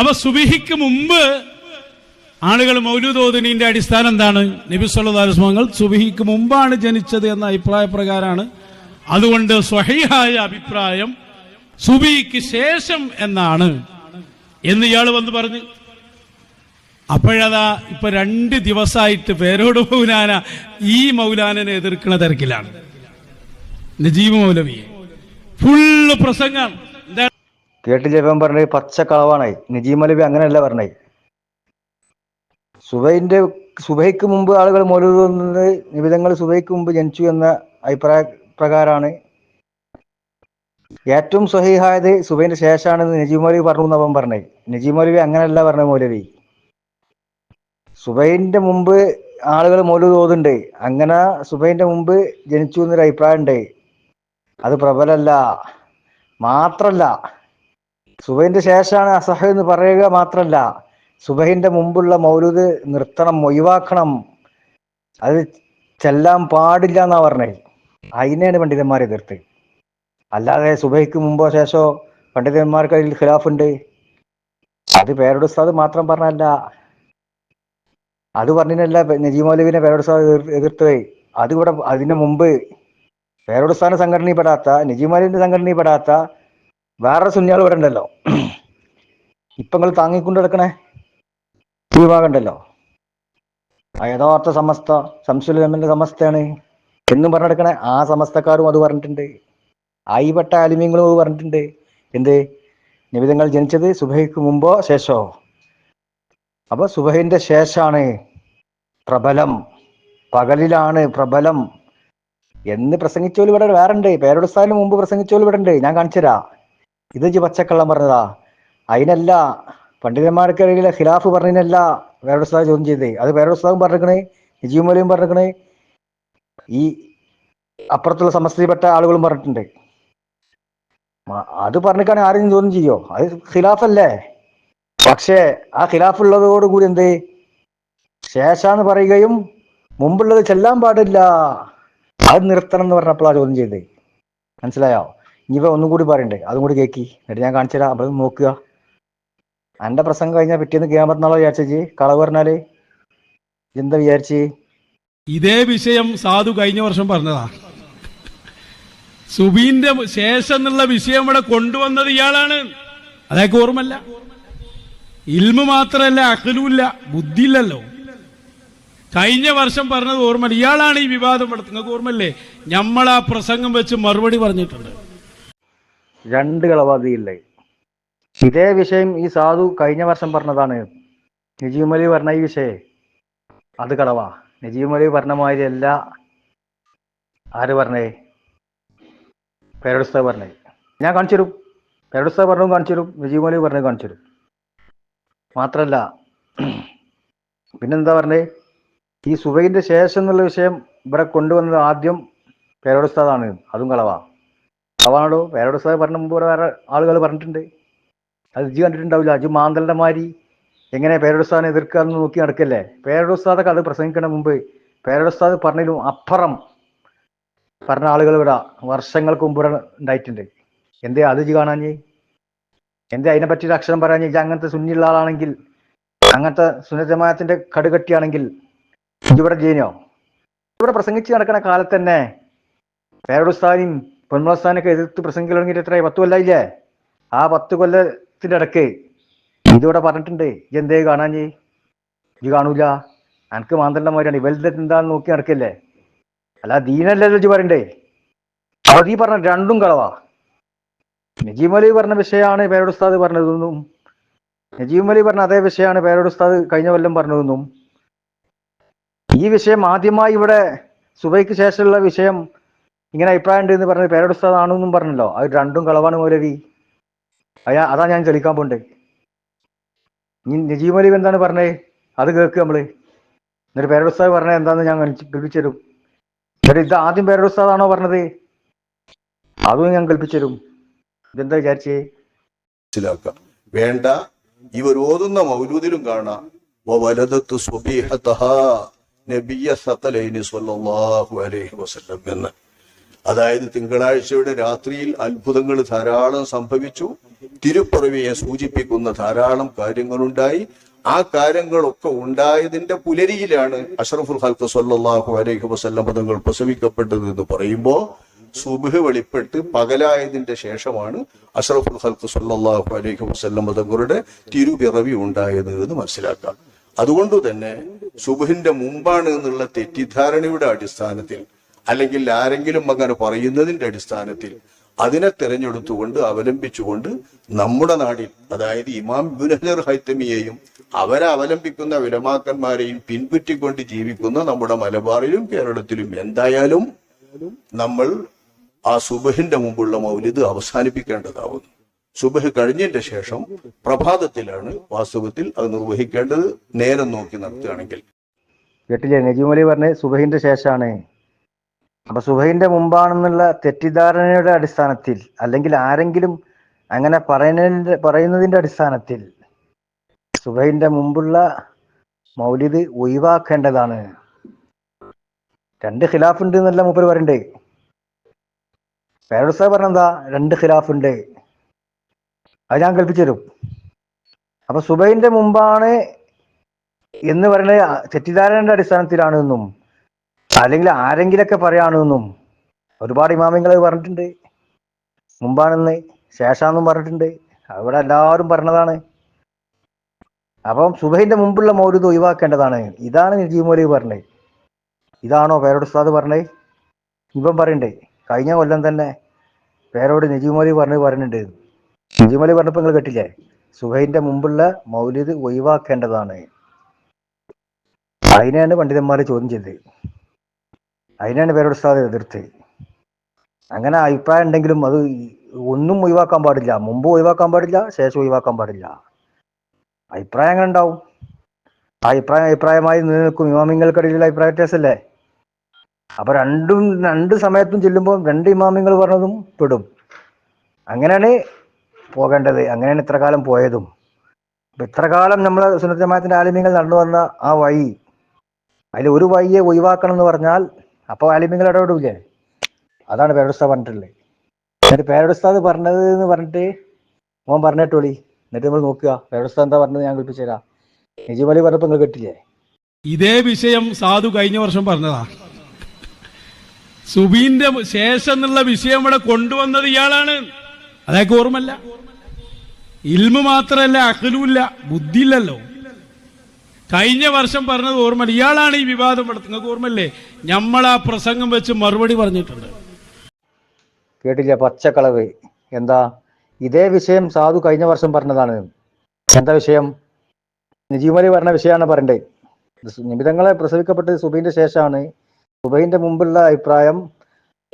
അപ്പൊ സുബിഹിക്ക് മുമ്പ് ആളുകൾ മൗലൂദോദിനിന്റെ അടിസ്ഥാനം എന്താണ്? നബി സുബിഹിക്ക് മുമ്പാണ് ജനിച്ചത് എന്ന അഭിപ്രായ പ്രകാരമാണ്. അതുകൊണ്ട് സ്വഹീഹായ അഭിപ്രായം സുബിഹിക്ക് ശേഷം എന്നാണ്. എന്ന് ഇയാൾ വന്ന് പറഞ്ഞു. അപ്പോഴതാ ഇപ്പൊ രണ്ട് ദിവസമായിട്ട് പേരോട് മൗലാന ഈ മൗലാനനെ എതിർക്കുന്ന തിരക്കിലാണ്. നജീബ് മൗലവിയെ. ഫുള്ള് പ്രസംഗം. കേട്ട് ജപം പറഞ്ഞത് പച്ച കളവാണ് നജീം അലബി അങ്ങനെയല്ല പറഞ്ഞത്. സുബൈന്റെ സുബൈക്ക് മുമ്പ് ആളുകൾ മൗലൂദ് നിബിതങ്ങൾ സുബൈക്ക് മുമ്പ് ജനിച്ചു എന്ന അഭിപ്രായ പ്രകാരമാണ് ഏറ്റവും സ്വഹീഹായത് സുബൈന്റെ ശേഷമാണെന്ന് നജീം മൗലവി പറഞ്ഞു എന്ന് അവൻ പറഞ്ഞത്. നജീം മൗലവി അങ്ങനെയല്ല പറഞ്ഞ മൗലവി. സുബൈന്റെ മുമ്പ് ആളുകൾ മൗലൂദ് ഓതുണ്ട് അങ്ങനെ സുബൈന്റെ മുമ്പ് ജനിച്ചു എന്നൊരു അഭിപ്രായം ഉണ്ട് അത് പ്രബലല്ല മാത്രല്ല സുബൈന്റെ ശേഷമാണ് അസഹ എന്ന് പറയുക മാത്രമല്ല സുബഹിന്റെ മുമ്പുള്ള മൗലൂദ് നിർത്തണം ഒഴിവാക്കണം. അത് ചെല്ലാൻ പാടില്ല എന്നാ പറഞ്ഞത്. അതിനെയാണ് പണ്ഡിതന്മാരെ എതിർത്ത്. അല്ലാതെ സുബഹിക്ക് മുമ്പോ ശേഷോ പണ്ഡിതന്മാർക്ക് അതിൽ ഖിലാഫുണ്ട്. അത് പേരുടെ ഉസ്താദ് മാത്രം പറഞ്ഞല്ല അത് പറഞ്ഞില്ല നജീം മൗലവിനെ പേരുടെ ഉസ്താദ് എതിർ- എതിർത്തത്. അതിവിടെ അതിനു മുമ്പ് പേരുടെ സംഘടനയിൽപ്പെടാത്ത നജീം സംഘടനയിൽപ്പെടാത്ത വേറെ സുന്നികൾ ഇവിടെ ഉണ്ടല്ലോ. ഇപ്പൊ നിങ്ങൾ താങ്ങിക്കൊണ്ട് നടക്കണേ? ഈ ഭാഗമുണ്ടല്ലോ ആ യഥാർത്ഥ സമസ്ത സംശുലമിന്റെ സമസ്തയാണ്. എന്നും പറഞ്ഞെടുക്കണേ ആ സമസ്തക്കാരും അത് പറഞ്ഞിട്ടുണ്ട്. ആയിപ്പെട്ട അലിമ്യങ്ങളും അത് പറഞ്ഞിട്ടുണ്ട്. എന്ത്? നിബിധങ്ങൾ ജനിച്ചത് സുബഹയ്ക്ക് മുമ്പോ ശേഷോ? അപ്പൊ സുബഹിന്റെ ശേഷാണ് പ്രബലം. പകലിലാണ് പ്രബലം. എന്ന് പ്രസംഗിച്ചോൽ ഇവിടെ വേറെ ഉണ്ട്. പേരോടുസ്ഥാനിന് മുമ്പ് പ്രസംഗിച്ചോൽ ഇവിടെ ഉണ്ട്. ഞാൻ കാണിച്ചുതരാ. ഇത് ജി പച്ചക്കള്ളം പറഞ്ഞതാ. അതിനല്ല പണ്ഡിതന്മാർക്കിടയിൽ ഖിലാഫ് പറഞ്ഞതിനല്ല പേരോടുസ്ഥാൻ ചോദ്യം ചെയ്തേ. അത് പേരോടുസ്ഥാനും പറഞ്ഞിരിക്കണേ നിജീവ് മൗലയും പറഞ്ഞിരിക്കണേ. ഈ അപ്പുറത്തുള്ള സമസ്തയിൽപ്പെട്ട ആളുകളും പറഞ്ഞിട്ടുണ്ട്. അത് പറഞ്ഞിട്ടാണ് ആരെങ്കിലും ചോദ്യം ചെയ്യോ? അത് ഖിലാഫല്ലേ? പക്ഷേ ആ ഖിലാഫ് ഉള്ളതോടുകൂടി എന്ത്? ശേഷാന്ന് പറയുകയും മുമ്പുള്ളത് ചെല്ലാൻ പാടില്ല. അത് നിർത്തണം എന്ന് പറഞ്ഞപ്പോഴാണ് ചോദ്യം ചെയ്തേ. മനസ്സിലായോ? ഇനിയിപ്പോ ഒന്നും കൂടി പറയണ്ടേ? അതും കൂടി കേക്കി. എന്നിട്ട് ഞാൻ കാണിച്ചു തരാം നോക്കുക. എന്റെ പ്രസംഗം കഴിഞ്ഞാൽ പിറ്റേന്ന് ക്യാമറന്നാളോ വിചാരിച്ചു കളവ് പറഞ്ഞാൽ? എന്താ വിചാരിച്ച്? ഇതേ വിഷയം സാധു കഴിഞ്ഞ വർഷം പറഞ്ഞതാ. സുബീന്റെ ശേഷം എന്നുള്ള വിഷയം ഇവിടെ കൊണ്ടുവന്നത് ഇയാളാണ്. അതൊക്കെ ഓർമ്മല്ല ഇൽമ മാത്രല്ല അഖലുമില്ല ബുദ്ധിയില്ലല്ലോ. കഴിഞ്ഞ വർഷം പറഞ്ഞത് ഓർമ്മല്ല ഇയാളാണ് ഈ വിവാദം ഇവിടെ നിങ്ങൾക്ക് ഓർമ്മല്ലേ നമ്മൾ ആ പ്രസംഗം വെച്ച് മറുപടി പറഞ്ഞിട്ടുണ്ട്. രണ്ട് കളവാദിയില്ലേ? ഇതേ വിഷയം ഈ സാധു കഴിഞ്ഞ വർഷം പറഞ്ഞതാണ്. നജീബ് അലി പറഞ്ഞ ഈ വിഷയേ. അത് കളവാ. നജീബ് അലി പറഞ്ഞ മാതിരി അല്ല. ആര് പറഞ്ഞേ? പേരടുസ്ത പറഞ്ഞേ. ഞാൻ കാണിച്ചു തരും. പേരടുസ്ത പറഞ്ഞു കാണിച്ചു തരും. നജീബ് അലി പറഞ്ഞു കാണിച്ചു തരും. മാത്രല്ല പിന്നെന്താ പറഞ്ഞേ? ഈ സുബൈന്റെ ശേഷം എന്നുള്ള വിഷയം ഇവിടെ കൊണ്ടുവന്നത് ആദ്യം പേരോടുസ്താദാണ് അതും കളവാ കളവാണോ പേരോടുസ്താദ് പറഞ്ഞ മുമ്പ് വേറെ ആളുകൾ പറഞ്ഞിട്ടുണ്ട്. അത് ജി കണ്ടിട്ടുണ്ടാവില്ല. അജു മാന്തലിന്റെ മാതിരി എങ്ങനെ പേരോടുസ്താദിനെ എതിർക്കുക എന്ന് നോക്കി നടക്കല്ലേ? പേരോടുസ്താദൊക്കെ അത് പ്രസംഗിക്കണ മുമ്പ് പേരോടുസ്താദ് പറഞ്ഞതിലും അപ്പുറം പറഞ്ഞ ആളുകൾ ഇവിടെ വർഷങ്ങൾക്ക് മുമ്പ് ഉണ്ടായിട്ടുണ്ട്. എന്തേ അത് ജി കാണാഞ്ഞ്? എന്തേ അതിനെ പറ്റി അക്ഷരം പറയാഞ്ഞ്? ഇജ്ജ് അങ്ങനത്തെ സുന്നിയുള്ള ആളാണെങ്കിൽ അങ്ങനത്തെ സുന്നജമായത്തിന്റെ കടുകട്ടിയാണെങ്കിൽ ഇവിടെ ജീനോ ഇവിടെ പ്രസംഗിച്ച് നടക്കുന്ന കാലത്ത് തന്നെ പേരോടുസ്ഥാനും പൊന്മുളസ്ഥാനൊക്കെ എതിർത്ത് പ്രസംഗിക്കൽ തുടങ്ങിയിട്ട് എത്രയായി? പത്ത് കൊല്ലായില്ലേ? ആ പത്ത് കൊല്ലത്തിന്റെ ഇടയ്ക്ക് ഇതിവിടെ പറഞ്ഞിട്ടുണ്ട്. എന്തേ കാണാഞ്ഞ്? ഇത് കാണൂല. എനിക്ക് മാന്തണ്ട മാതിരിയാണ്. ഇവരുടെ എന്താന്ന് നോക്കി നടക്കല്ലേ? അല്ല ദീനല്ലല്ലോ ഇജ്ജ് പറയണ്ടേ? അപ്പൊ ഈ പറഞ്ഞ രണ്ടും കളവാ. നജീം അലി പറഞ്ഞ വിഷയമാണ് പേരോട് ഉസ്താദ് പറഞ്ഞതെന്നും നജീം അലി പറഞ്ഞ അതേ വിഷയമാണ് പേരോട് ഉസ്താദ് കഴിഞ്ഞ കൊല്ലം പറഞ്ഞതെന്നും. ഈ വിഷയം ആദ്യമായി ഇവിടെ സുബൈക്ക് ശേഷമുള്ള വിഷയം ഇങ്ങനെ അഭിപ്രായം ഉണ്ട് എന്ന് പറഞ്ഞത് പേരോട് ഉസ്താദാണെന്നും പറഞ്ഞല്ലോ. അത് രണ്ടും കളവാണ് മൗലവി. അയാ അതാ ഞാൻ ചലിക്കാൻ പോണ്ടേ. നജീബ് മൗലവി എന്താണ് പറഞ്ഞത് അത് കേൾക്ക് നമ്മൾ. എന്നിട്ട് പേരോട് ഉസ്താദ് പറഞ്ഞത് എന്താന്ന് ഞാൻ കൽപ്പിച്ചു തരും ഇത് ആദ്യം പേരോട് ഉസ്താദാണോ പറഞ്ഞത്? അതും ഞാൻ കൽപ്പിച്ചു തരും ഇതെന്താ വിചാരിച്ചേ? മനസ്സിലാക്കാം. വേണ്ട. ഇവർ ഓതുന്ന മൗലൂദിലും കാണാം. നബിയ സ്വല്ലല്ലാഹു അലൈഹി വസല്ലം എന്ന്. അതായത് തിങ്കളാഴ്ചയുടെ രാത്രിയിൽ അത്ഭുതങ്ങൾ ധാരാളം സംഭവിച്ചു. തിരുപ്പുറവിയെ സൂചിപ്പിക്കുന്ന ധാരാളം കാര്യങ്ങളുണ്ടായി. ആ കാര്യങ്ങളൊക്കെ ഉണ്ടായതിന്റെ പുലരിയിലാണ് അഷറഫുൽ ഹൽക്ക് സല്ലാഹു അലൈഹി വസല്ലം പദങ്ങൾ പ്രസവിക്കപ്പെട്ടത് എന്ന് പറയുമ്പോ സുബഹ് വെളിപ്പെട്ട് പകലായതിന്റെ ശേഷമാണ് അഷറഫുൽ ഹൽക്ക് സല്ലാഹു അലൈഹി വസല്ലം പദങ്ങളുടെ തിരുപിറവി ഉണ്ടായത് എന്ന് മനസ്സിലാക്കാം. അതുകൊണ്ട് തന്നെ സുബഹിന്റെ മുമ്പാണ് എന്നുള്ള തെറ്റിദ്ധാരണയുടെ അടിസ്ഥാനത്തിൽ അല്ലെങ്കിൽ ആരെങ്കിലും അങ്ങനെ പറയുന്നതിന്റെ അടിസ്ഥാനത്തിൽ അതിനെ തിരഞ്ഞെടുത്തുകൊണ്ട് അവലംബിച്ചുകൊണ്ട് നമ്മുടെ നാടിൽ അതായത് ഇമാം ബുനഹർ ഹൈത്തമിയെയും അവരെ അവലംബിക്കുന്ന വിലമാക്കന്മാരെയും പിൻപറ്റിക്കൊണ്ട് ജീവിക്കുന്ന നമ്മുടെ മലബാറിലും കേരളത്തിലും എന്തായാലും നമ്മൾ ആ സുബഹിന്റെ മുമ്പുള്ള മൗലിദ് അവസാനിപ്പിക്കേണ്ടതാവുന്നു. സുബഹ് കഴിഞ്ഞതിന്റെ ശേഷം പ്രഭാതത്തിലാണ് വാസ്തവത്തിൽ അത് നിർവഹിക്കേണ്ടത് നേരം നോക്കി നടത്തുകയാണെങ്കിൽ. കേട്ടില്ലേ? നജീമലി പറഞ്ഞ സുബഹിന്റെ ശേഷമാണ് അപ്പൊ സുഭയിന്റെ മുമ്പാണെന്നുള്ള തെറ്റിദ്ധാരണയുടെ അടിസ്ഥാനത്തിൽ അല്ലെങ്കിൽ ആരെങ്കിലും അങ്ങനെ പറയുന്നതിന്റെ പറയുന്നതിന്റെ അടിസ്ഥാനത്തിൽ സുഭയിന്റെ മുമ്പുള്ള മൗലിദ് ഒഴിവാക്കേണ്ടതാണ്. രണ്ട് ഖിലാഫ് ഉണ്ട് എന്നല്ല മൂപ്പർ പറയണ്ടേ? പേരടുസ പറഞ്ഞെന്താ? രണ്ട് ഖിലാഫ് ഉണ്ട് അത് ഞാൻ കൽപ്പിച്ചു തരും. അപ്പൊ സുബൈന്റെ മുമ്പാണ് എന്ന് പറയുന്നത് തെറ്റിദ്ധാരണയുടെ അടിസ്ഥാനത്തിലാണെന്നും അല്ലെങ്കിൽ ആരെങ്കിലൊക്കെ പറയാണെന്നും ഒരുപാട് ഇമാമിങ്ങൾ പറഞ്ഞിട്ടുണ്ട്. മുമ്പാണെന്ന് ശേഷാന്നും പറഞ്ഞിട്ടുണ്ട്. അവിടെ എല്ലാവരും പറഞ്ഞതാണ്. അപ്പം സുബൈന്റെ മുമ്പുള്ള മൗലിദ് ഒഴിവാക്കേണ്ടതാണ്. ഇതാണ് നജീബ് മൗലവി പറഞ്ഞത് ഇതാണോ പേരോട് ഉസ്താദ് പറഞ്ഞത് ഇവൻ പറയണ്ടേ കഴിഞ്ഞ കൊല്ലം തന്നെ പേരോട് നജീബ് മൗലവി പറഞ്ഞത് പറഞ്ഞിട്ടുണ്ട്. നജീബ് മൗലവി പറഞ്ഞപ്പോൾ നിങ്ങൾ കേട്ടില്ലേ? സുബൈന്റെ മുമ്പുള്ള മൗലിദ് ഒഴിവാക്കേണ്ടതാണ്. അതിനെയാണ് പണ്ഡിതന്മാർ ചോദ്യം ചെയ്തത്. അതിനാണ് പേരോട് ഉസ്താദ് എതിർത്ത് അങ്ങനെ അഭിപ്രായം ഉണ്ടെങ്കിലും അത് ഒന്നും ഒഴിവാക്കാൻ പാടില്ല. മുമ്പ് ഒഴിവാക്കാൻ പാടില്ല ശേഷം ഒഴിവാക്കാൻ പാടില്ല. അഭിപ്രായം അങ്ങനെ ഉണ്ടാവും? ആ അഭിപ്രായം അഭിപ്രായമായി നിലനിൽക്കും. ഇമാമിങ്ങൾക്കിടയിലുള്ള അഭിപ്രായ വ്യത്യാസമല്ലേ? അപ്പൊ രണ്ടും രണ്ട് സമയത്തും ചെല്ലുമ്പോൾ രണ്ട് ഇമാമിങ്ങൾ പറഞ്ഞതും പെടും. അങ്ങനെയാണ് പോകേണ്ടത്. അങ്ങനെയാണ് ഇത്ര കാലം പോയതും. അപ്പൊ ഇത്ര കാലം നമ്മൾ സുന്നത്ത് ആലിമ്യങ്ങൾ നടന്നു വന്ന ആ വഴി അതിൽ ഒരു വഴിയെ ഒഴിവാക്കണം എന്ന് പറഞ്ഞാൽ അപ്പോൾ വാലിമിങ്ങൾ ഇടപെടില്ലേ അതാണ് പേരോടുസ്താ പറഞ്ഞിട്ടുള്ളത് എന്നിട്ട് പേരോടുസ്താദ് പറഞ്ഞത് എന്ന് പറഞ്ഞിട്ട് മോൻ പറഞ്ഞിട്ടോളി. എന്നിട്ട് നമ്മൾ നോക്കുക. പേരോടുസ്താദ് എന്താ പറഞ്ഞത് ഞാൻ കേൾപ്പിച്ചു തരാം. പറഞ്ഞപ്പോൾ നിങ്ങൾ കേട്ടില്ലേ? ഇതേ വിഷയം സാധു കഴിഞ്ഞ വർഷം പറഞ്ഞതാ. സുബീന്റെ ശേഷം എന്നുള്ള വിഷയം ഇവിടെ കൊണ്ടുവന്നത് ഇയാളാണ്. അതൊക്കെ ഓർമ്മല്ല ഇൽമ് മാത്രമല്ല അഖലുമില്ല ബുദ്ധിയില്ലല്ലോ. കഴിഞ്ഞ വർഷം പറഞ്ഞത് ഓർമ്മ ഇയാളാണ് ഈ വിവാദം ഇവിടെ നിങ്ങൾക്ക് ഓർമ്മല്ലേ നമ്മൾ ആ പ്രസംഗം വെച്ച് മറുപടി പറഞ്ഞിട്ടുണ്ട്. കേട്ടില്ല? പച്ചക്കളവ്. എന്താ? ഇതേ വിഷയം സാധു കഴിഞ്ഞ വർഷം പറഞ്ഞതാണ്. എന്താ വിഷയം? നിജീവലി പറഞ്ഞ വിഷയമാണ് പറയണ്ടേ. നിമിതങ്ങളെ പ്രസവിക്കപ്പെട്ടത് സുബൈന്റെ ശേഷമാണ്. സുബൈന്റെ മുമ്പുള്ള അഭിപ്രായം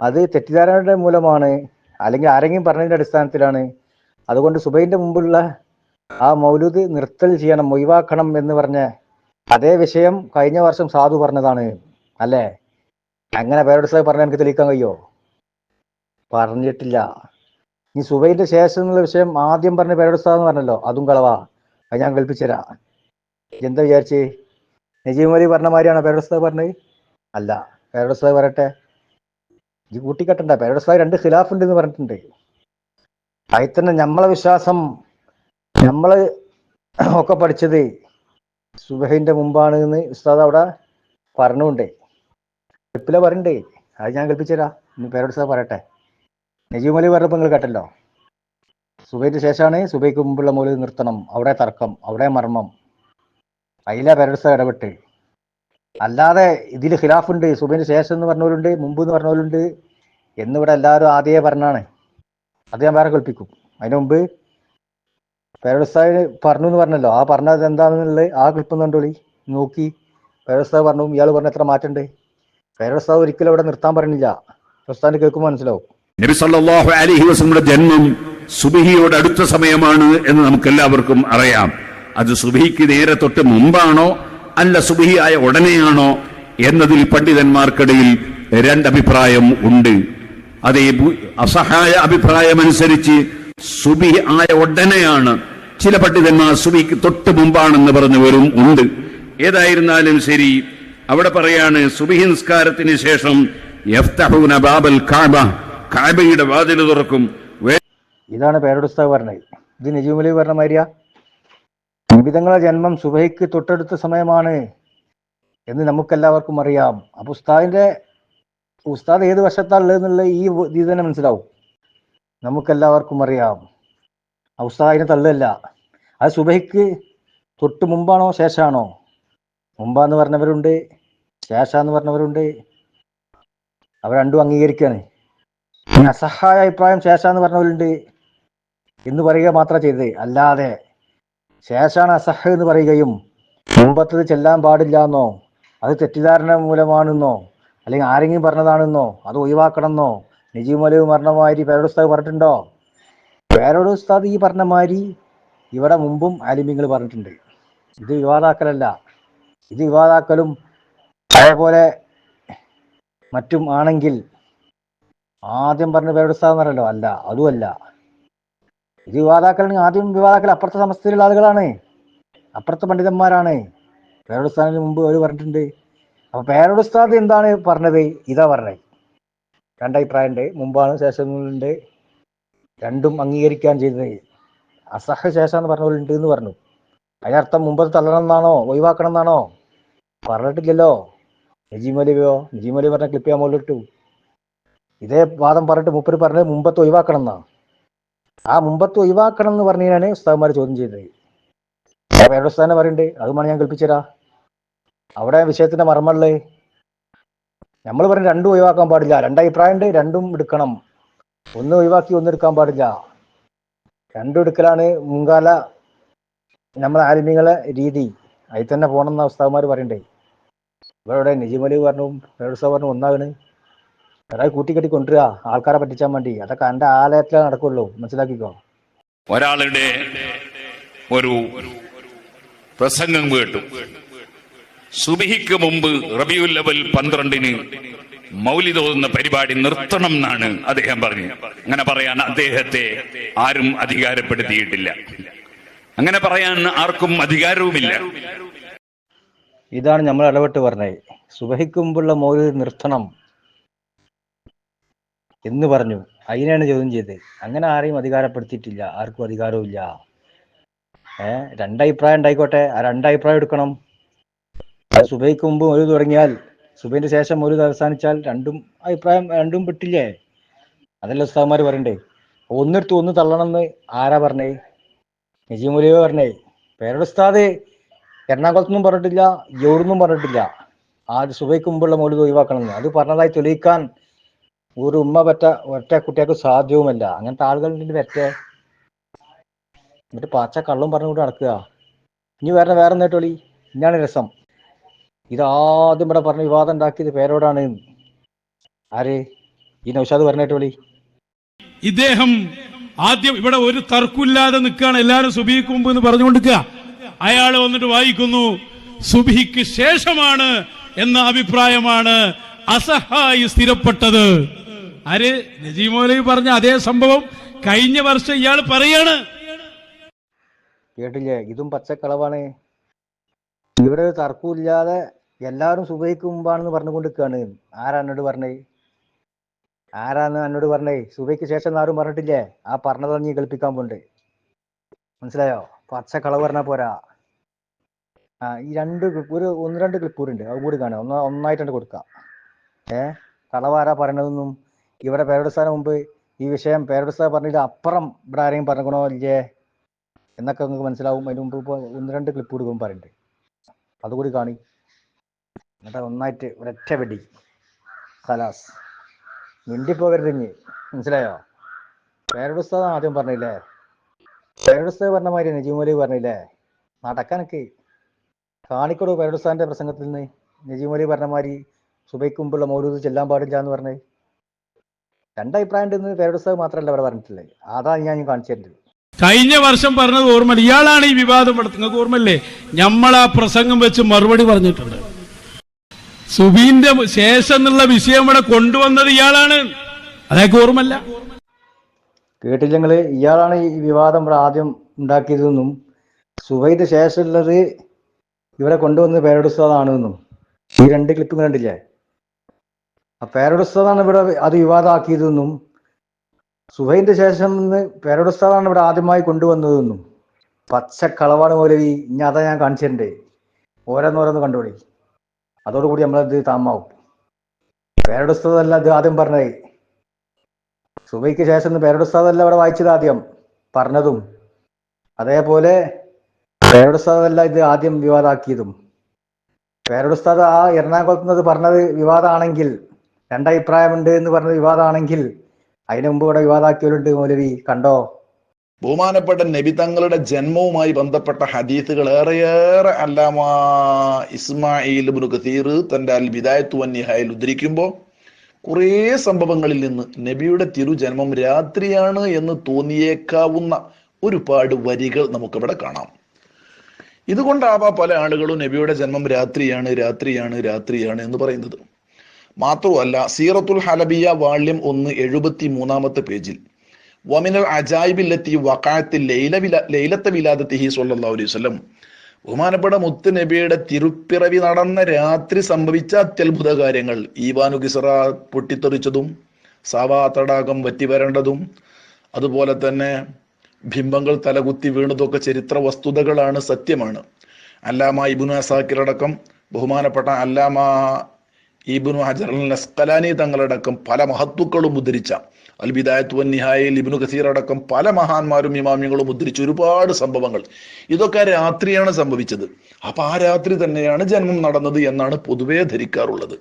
അത് തെറ്റിദ്ധാരണയുടെ മൂലമാണ്. അല്ലെങ്കിൽ ആരെങ്കിലും പറഞ്ഞതിന്റെ അടിസ്ഥാനത്തിലാണ്. അതുകൊണ്ട് സുബൈന്റെ മുമ്പുള്ള ആ മൗലൂദ് നിർത്തൽ ചെയ്യണം ഒഴിവാക്കണം എന്ന് പറഞ്ഞ അതേ വിഷയം കഴിഞ്ഞ വർഷം സാധു പറഞ്ഞതാണ് അല്ലേ? അങ്ങനെ പേരോട് സാഹിബ് പറഞ്ഞാൽ എനിക്ക് തെളിയിക്കാൻ കഴിയോ? പറഞ്ഞിട്ടില്ല. ഈ സുബൈന്റെ ശേഷം എന്നുള്ള വിഷയം ആദ്യം പറഞ്ഞ എന്ന് പറഞ്ഞല്ലോ അതും കളവാ. അത് ഞാൻ കൽപ്പിച്ചുതരാം എന്താ വിചാരിച്ച്? നജീബ് അലി പറഞ്ഞ മാതിരിയാണോ പേരോട് സാഹ് പറഞ്ഞത്? അല്ല പേരോട് സാഹ് പറയട്ടെ. ഈ കൂട്ടിക്കെട്ടണ്ട പേരോട് സാഹ് രണ്ട് ഖിലാഫ് ഉണ്ട് എന്ന് പറഞ്ഞിട്ടുണ്ട്. അതിൽ തന്നെ നമ്മളെ വിശ്വാസം നമ്മൾ ഒക്കെ പഠിച്ചത് സുബഹിന്റെ മുമ്പാണ് എന്ന് ഉസ്താദ് അവിടെ പറഞ്ഞുകൊണ്ടേ. ക്ലിപ്പിലെ പറയണ്ടേ? അത് ഞാൻ കൽപ്പിച്ചുതരാം ഇനി പേരോട് സാർ പറയട്ടെ. നജീബ് അലി പറഞ്ഞപ്പോൾ നിങ്ങൾ കേട്ടല്ലോ. സുബൈക്ക് ശേഷമാണ് സുബൈക്ക് മുമ്പുള്ള മൂല നിർത്തണം. അവിടെ തർക്കം അവിടെ മർമ്മം. അതിലെ പേരൻസ് ഇടപെട്ട്. അല്ലാതെ ഇതിൽ ഖിലാഫുണ്ട്. സുബൈന് ശേഷം എന്ന് പറഞ്ഞവരുണ്ട് മുമ്പ് എന്ന് പറഞ്ഞവരുണ്ട്. എന്നിവിടെ എല്ലാവരും ആദ്യമേ പറഞ്ഞാണ്. അത് ഞാൻ വേറെ കൽപ്പിക്കും അതിന് മുമ്പ് പേരവസ്ഥാവ് പറഞ്ഞു എന്ന് പറഞ്ഞല്ലോ. ആ പറഞ്ഞത് എന്താണെന്നുള്ളത് ആ ക്ലിപ്പ് കണ്ടോളി. നോക്കി. പേരവസ്ഥാവ് പറഞ്ഞു ഇയാൾ പറഞ്ഞ എത്ര മാറ്റണ്ട്? പേരവസ്ഥാവ് ഒരിക്കലും അവിടെ നിർത്താൻ പറഞ്ഞില്ല. പ്രസ്ഥാനം കേൾക്കുമ്പോൾ മനസ്സിലാവും. നബി സല്ലല്ലാഹു അലൈഹി ജന്മം സുബിഹിയോട് അടുത്ത സമയമാണ് എന്ന് നമുക്ക് എല്ലാവർക്കും അറിയാം. അത് സുബിഹിക്ക് നേരെ തൊട്ട് മുമ്പാണോ അല്ല സുബിഹിയായ ഉടനെയാണോ എന്നതിൽ പണ്ഡിതന്മാർക്കിടയിൽ രണ്ടഭിപ്രായം ഉണ്ട്. അതേ അസഹായ അഭിപ്രായമനുസരിച്ച് സുബിഹി ആയ ഉടനെയാണ് ചില പണ്ഡിതന്മാർ സുബിക്ക് തൊട്ട് മുമ്പാണെന്ന് പറഞ്ഞവരും ഉണ്ട്. ഏതായിരുന്നാലും ശരി അവിടെ പറയാണ് സുബഹി നിസ്കാരത്തിന് ശേഷം ബാബൽ കാബ കാബയുടെ വാതിൽ തുറക്കും. ഇതാണ് പേരോടുസ്താവ് പറഞ്ഞത്. ഇത് നജീമുലി പറഞ്ഞ മാരിയ നിബിതങ്ങളെ ജന്മം സുബൈക്ക് തൊട്ടടുത്ത സമയമാണ് എന്ന് നമുക്കെല്ലാവർക്കും അറിയാം. അപ്പൊ ഉസ്താദിന്റെ ഉസ്താദ് ഏത് വശത്താണുള്ളതെന്നുള്ള ഈ ഇത് തന്നെ മനസ്സിലാവും. നമുക്കെല്ലാവർക്കും അറിയാം. ഉസ്താദിനെ തള്ളല്ല അത് സുബഹിക്ക് തൊട്ട് മുമ്പാണോ ശേഷമാണോ മുമ്പാന്ന് പറഞ്ഞവരുണ്ട് ശേഷാന്ന് പറഞ്ഞവരുണ്ട്. അവർ രണ്ടും അംഗീകരിക്കുകയാണ് അസഹായ അഭിപ്രായം ശേഷാന്ന് പറഞ്ഞവരുണ്ട് എന്ന് പറയുക മാത്രം ചെയ്തത്. അല്ലാതെ ശേഷാണ് അസഹ എന്ന് പറയുകയും മുമ്പത്തത് ചെല്ലാൻ പാടില്ല എന്നോ അത് തെറ്റിദ്ധാരണ മൂലമാണെന്നോ അല്ലെങ്കിൽ ആരെങ്കിലും പറഞ്ഞതാണെന്നോ അത് ഒഴിവാക്കണമെന്നോ നജീബ് മലവ് പറഞ്ഞ മാതിരി പേരോട് പറഞ്ഞിട്ടുണ്ടോ? പേരോട് ഉസ്താദ് ഈ പറഞ്ഞ മാതിരി ഇവിടെ മുമ്പും ആലിമ്യങ്ങൾ പറഞ്ഞിട്ടുണ്ട്. ഇത് വിവാദാക്കലല്ല. ഇത് വിവാദാക്കലും അതേപോലെ മറ്റും ആണെങ്കിൽ ആദ്യം പറഞ്ഞ പേരോട് ഉസ്താദ് പറഞ്ഞല്ലോ അല്ല അതുമല്ല ഇത് വിവാദാക്കലാണെങ്കിൽ ആദ്യം വിവാദാക്കൽ അപ്പുറത്തെ സമസ്തയിലുള്ള ആളുകളാണ്. അപ്പുറത്തെ പണ്ഡിതന്മാരാണ്. പേരോട് ഉസ്താദിന് മുമ്പ് അവർ പറഞ്ഞിട്ടുണ്ട്. അപ്പൊ പേരോട് ഉസ്താദ് എന്താണ് പറഞ്ഞത്? ഇതാ പറഞ്ഞത്. രണ്ടഭിപ്രായമുണ്ട് മുമ്പാണ് ശേഷങ്ങളുണ്ട് രണ്ടും അംഗീകരിക്കാൻ ചെയ്തത്. അസഹ ശേഷം എന്ന് പറഞ്ഞവരുണ്ട് എന്ന് പറഞ്ഞു. അതിനർത്ഥം മുമ്പത് തള്ളണം എന്നാണോ ഒഴിവാക്കണം എന്നാണോ പറഞ്ഞിട്ടില്ലല്ലോ. നജീമലിയോ? നജീമലി പറഞ്ഞ ക്ലിപ്പ് ഞാൻ മുകളിലിട്ടു. ഇതേ വാദം പറഞ്ഞിട്ട് മുപ്പര് പറഞ്ഞത് മുമ്പത്ത് ഒഴിവാക്കണം എന്നാ ആ മുമ്പത്ത് ഒഴിവാക്കണം എന്ന് പറഞ്ഞാണ് ഉസ്താദ്മാർ ചോദ്യം ചെയ്തത്. വേറെ ഉസ്താദിനെ പറയുന്നുണ്ട്? അതുമാണ് ഞാൻ കൽപ്പിച്ചരാ അവിടെ വിഷയത്തിന്റെ മർമ്മള്ളേ നമ്മൾ പറയും രണ്ടും ഒഴിവാക്കാൻ പാടില്ല. രണ്ടഭിപ്രായം ഉണ്ട് രണ്ടും എടുക്കണം. ഒന്ന് ഒഴിവാക്കി ഒന്നെടുക്കാൻ പാടില്ല. രണ്ടും എടുക്കലാണ് മുൻകാല നമ്മളെ ആലിമികളെ രീതി. അതിൽ തന്നെ പോകണം എന്ന അവസ്ഥമാർ പറയണ്ടേ. ഇവരുടെ നിജിമലി പറഞ്ഞു വേറെ പറഞ്ഞു ഒന്നാകണ് ഒരാൾ കൂട്ടിക്കെട്ടി കൊണ്ടുവരിക ആൾക്കാരെ പറ്റിച്ചാൻ വേണ്ടി. അതൊക്കെ എന്റെ ആലയത്തിലേ നടക്കുള്ളൂ. മനസ്സിലാക്കിക്കോ? ഒരാളുടെ ഒരു പ്രസംഗം കേട്ടു. സുബിഹിക്ക് മുമ്പ് റബിയുൽ ലെവൽ പന്ത്രണ്ടിന് ഓതുന്ന പരിപാടി നിർത്തണം എന്നാണ് അദ്ദേഹം പറഞ്ഞു അങ്ങനെ പറയാൻ അദ്ദേഹത്തെ ആരും അധികാരപ്പെടുത്തിയിട്ടില്ല. അങ്ങനെ പറയാൻ ആർക്കും അധികാരവുമില്ല. ഇതാണ് നമ്മൾ ഇടപെട്ട് പറഞ്ഞത്. സുബഹിക്കുമ്പുള്ള മൗലി നിർത്തണം എന്ന് പറഞ്ഞു. അതിനാണ് ചോദ്യം ചെയ്തത്. അങ്ങനെ ആരെയും അധികാരപ്പെടുത്തിയിട്ടില്ല. ആർക്കും അധികാരവുമില്ല. ഏ രണ്ടഭിപ്രായം ഉണ്ടായിക്കോട്ടെ. ആ രണ്ടഭിപ്രായം എടുക്കണം. സുബഹിക്കുമ്പ് ഒരു തുടങ്ങിയാൽ സുബൈന്റെ ശേഷം ഒരു അവസാനിച്ചാൽ രണ്ടും അഭിപ്രായം രണ്ടും പെട്ടില്ലേ? അതല്ല ഉസ്താദ്മാർ പറയണ്ടേ? ഒന്നെടുത്ത് ഒന്ന് തള്ളണം എന്ന് ആരാ പറഞ്ഞേ? നജീമുലിയോ പറഞ്ഞേ. പേരുടെ ഉസ്താദ് എറണാകുളത്തൊന്നും പറഞ്ഞിട്ടില്ല എവിടുന്നും പറഞ്ഞിട്ടില്ല. ആ സുബൈക്ക് മുമ്പുള്ള മൗലിക ഒഴിവാക്കണം എന്ന് അത് പറഞ്ഞതായി തെളിയിക്കാൻ ഒരു ഉമ്മ പറ്റ ഒറ്റ കുട്ടികൾക്ക് സാധ്യവുമല്ല. അങ്ങനത്തെ ആളുകളുടെ പറ്റേ എന്നിട്ട് പാച്ച കള്ളും പറഞ്ഞുകൊണ്ട് നടക്കുക. ഇനി വേറെ വേറെ നേട്ടോളി ഇന്നാണ് രസം. ഇതാദ്യം ഇവിടെ പറഞ്ഞ വിവാദം ഉണ്ടാക്കിയത് പേരോടാണ്. ആര്? ഈ നൗഷാദ് പറഞ്ഞിട്ട് വിളി. ഇദ്ദേഹം ആദ്യം ഇവിടെ ഒരു തർക്കമില്ലാതെ നിൽക്കുകയാണ്. എല്ലാവരും സുബിക്ക് മുമ്പ് എന്ന് പറഞ്ഞുകൊണ്ടിരിക്കുക. അയാൾ വന്നിട്ട് വായിക്കുന്നു സുബിക്ക് ശേഷമാണ് എന്ന അഭിപ്രായമാണ് അസഹായി സ്ഥിരപ്പെട്ടത്. ആര്? നജീമോലി പറഞ്ഞ അതേ സംഭവം കഴിഞ്ഞ വർഷം ഇയാൾ പറയാണ്. കേട്ടില്ലേ? ഇതും പച്ചക്കളവാണ്. ഇവിടെ ഒരു തർക്കമില്ലാതെ എല്ലാവരും സുബൈക്ക് മുമ്പാണെന്ന് പറഞ്ഞുകൊണ്ടിരിക്കുകയാണ്. ആരാ എന്നോട് പറഞ്ഞേ? ആരാന്ന് എന്നോട് പറഞ്ഞേ? സുബൈക്ക് ശേഷം ആരും പറഞ്ഞിട്ടില്ലേ? ആ പറഞ്ഞതാണ് നീ കളിപ്പിക്കാൻ പോണ്ട്. മനസ്സിലായോ? പച്ച കളവ് പറഞ്ഞാൽ പോരാ. ആ ഈ രണ്ട് ഒരു ഒന്ന് രണ്ട് ക്ലിപ്പ് കൂടി ഉണ്ട്. അത് കൂടി കാണാം. ഒന്ന് ഒന്നായിട്ടുണ്ട് കൊടുക്കാം. ഏ? കളവാരാ പറയണതെന്നും? ഇവിടെ പേരടുസ്ഥാനം മുമ്പ് ഈ വിഷയം പേരടുസ്ഥാനം പറഞ്ഞിട്ട് അപ്പുറം ഇവിടെ ആരെയും പറഞ്ഞോ ഇല്ലേ? എന്നൊക്കെ നിങ്ങൾക്ക് മനസ്സിലാവും. അതിന് മുമ്പ് ഇപ്പോൾ ഒന്ന് രണ്ട് ക്ലിപ്പ് കൊടുക്കുമ്പോൾ പറയുന്നുണ്ട് അതുകൂടി കാണി. എന്നിട്ട് ഒന്നായിട്ട് ഒരൊറ്റ വെടി ഖലാസ്. മിണ്ടിപ്പോകരുത് ഇനി മനസ്സിലായോ പേരടുസ്താദ് ആദ്യം പറഞ്ഞില്ലേ? പേരടുസ്താദ് പറഞ്ഞ മാതിരി നജീമലി പറഞ്ഞില്ലേ? നടക്കാനൊക്കെ. കാണിക്കൊടു പേരടുസ്താദിന്റെ പ്രസംഗത്തിൽ നിന്ന് നജീമുലി പറഞ്ഞ മാതിരി സുബൈക്ക് മുമ്പുള്ള മൗലൂദ് ചെല്ലാൻ പാടില്ല എന്ന് പറഞ്ഞത് രണ്ടഭിപ്രായം ഉണ്ടെന്ന് പേരടുസ്താദ് മാത്രമല്ല ഇവിടെ പറഞ്ഞിട്ടില്ലേ അതാണ് ഞാൻ കാണിച്ചു തരുന്നത് കഴിഞ്ഞ വർഷം പറഞ്ഞത് ഓർമ്മ ഇയാളാണ് ഈ വിവാദം നടത്തുന്നത്. ഓർമ്മല്ലേ നമ്മൾ ആ പ്രസംഗം വെച്ച് മറുപടി പറഞ്ഞിട്ടുണ്ട്. സുബീന്റെ ശേഷം എന്നുള്ള വിഷയം ഇവിടെ കൊണ്ടുവന്നത് ഇയാളാണ്. അതൊക്കെ ഓർമ്മല്ല കേട്ടില്ലെങ്കിൽ ഇയാളാണ് ഈ വിവാദം ഇവിടെ ആദ്യം ഉണ്ടാക്കിയതെന്നും സുബൈദ് ശേഷമുള്ളത് ഇവിടെ കൊണ്ടുവന്നത് പേരടുസ്താദാണെന്നും ഈ രണ്ട് ക്ലിപ്പ് കണ്ടില്ലേ? ആ പേരടുസ്താദാണ് ഇവിടെ അത് വിവാദമാക്കിയതെന്നും സുബൈന്റെ ശേഷം നിന്ന് പേരടുസ്താദാണ് ഇവിടെ ആദ്യമായി കൊണ്ടുവന്നതെന്നും. പച്ച കളവാണ് മൗലവി. ഇനി അതാ ഞാൻ കാണിച്ചിട്ടുണ്ട്. ഓരോന്നോരോന്ന് കണ്ടുപിടി. അതോടുകൂടി നമ്മളത് താമാവും പേരടുസ്താദല്ല ഇത് ആദ്യം പറഞ്ഞത്. സുബൈക്ക് ശേഷം പേരടുസ്താദല്ല അവിടെ വായിച്ചത് ആദ്യം പറഞ്ഞതും. അതേപോലെ പേരടുസ്താദല്ല ഇത് ആദ്യം വിവാദമാക്കിയതും പേരടുസ്താദ് ആ എറണാകുളത്ത് നിന്ന് പറഞ്ഞത് വിവാദമാണെങ്കിൽ രണ്ടഭിപ്രായമുണ്ട് എന്ന് പറഞ്ഞത് വിവാദമാണെങ്കിൽ അതിനു മുമ്പ് ഇവിടെ വിവാദമാക്കിയവരുണ്ട് മൗലവി. കണ്ടോ? ബഹുമാനപ്പെട്ട നബി തങ്ങളുടെ ജന്മവുമായി ബന്ധപ്പെട്ട ഹദീസുകൾ ഏറെയേറെ അല്ലാമ ഇസ്മായിൽ ഇബ്നു തന്റെ അൽ വിദായത്തു വന്യഹായിൽ ഉദ്ധരിക്കുമ്പോൾ കുറേ സംഭവങ്ങളിൽ നിന്ന് നബിയുടെ തിരുജന്മം രാത്രിയാണ് എന്ന് തോന്നിയേക്കാവുന്ന ഒരുപാട് വരികൾ നമുക്കിവിടെ കാണാം. ഇതുകൊണ്ടാവാ പല ആളുകളും നബിയുടെ ജന്മം രാത്രിയാണ് രാത്രിയാണ് രാത്രിയാണ് എന്ന് പറയുന്നത്. മാത്രമല്ല സീറത്തുൽ ഹലബിയ വാള്യം ഒന്ന് എഴുപത്തി മൂന്നാമത്തെ പേജിൽ വമിനൽ അജായിബില്ലെത്തി വക്കായത്തിൽ ലൈല വില ലൈലത്തെ വിലാദത്തിഹി സല്ലല്ലാഹു അലൈഹി വസല്ലം ബഹുമാനപ്പെട്ട മുത്ത് നബിയുടെ തിരുപ്പിറവി നടന്ന രാത്രി സംഭവിച്ച അത്യത്ഭുത കാര്യങ്ങൾ. ഈവാനു കിസറ പൊട്ടിത്തെറിച്ചതും സാവാ തടാകം വറ്റി വരേണ്ടതും അതുപോലെ തന്നെ ബിംബങ്ങൾ തലകുത്തി വീണതൊക്കെ ചരിത്ര വസ്തുതകളാണ് സത്യമാണ്. അല്ലാമ ഇബുനു അസാക്കിറടക്കം ബഹുമാനപ്പെട്ട അല്ലാമ ഇബുനു ഹജർ അൽ അസ്കലാനി തങ്ങളടക്കം പല മഹത്വക്കളും ഉദ്ധരിച്ച അൽ ബിദായത്ത് വൻ നിഹായിൽ ഇബിനു കസീർ അടക്കം പല മഹാന്മാരും ഇമാമ്യങ്ങളും ഉദ്ധരിച്ച ഒരുപാട് സംഭവങ്ങൾ. ഇതൊക്കെ രാത്രിയാണ് സംഭവിച്ചത്. അപ്പൊ ആ രാത്രി തന്നെയാണ് ജന്മം നടന്നത് എന്നാണ് പൊതുവേ ധരിക്കാറുള്ളത്.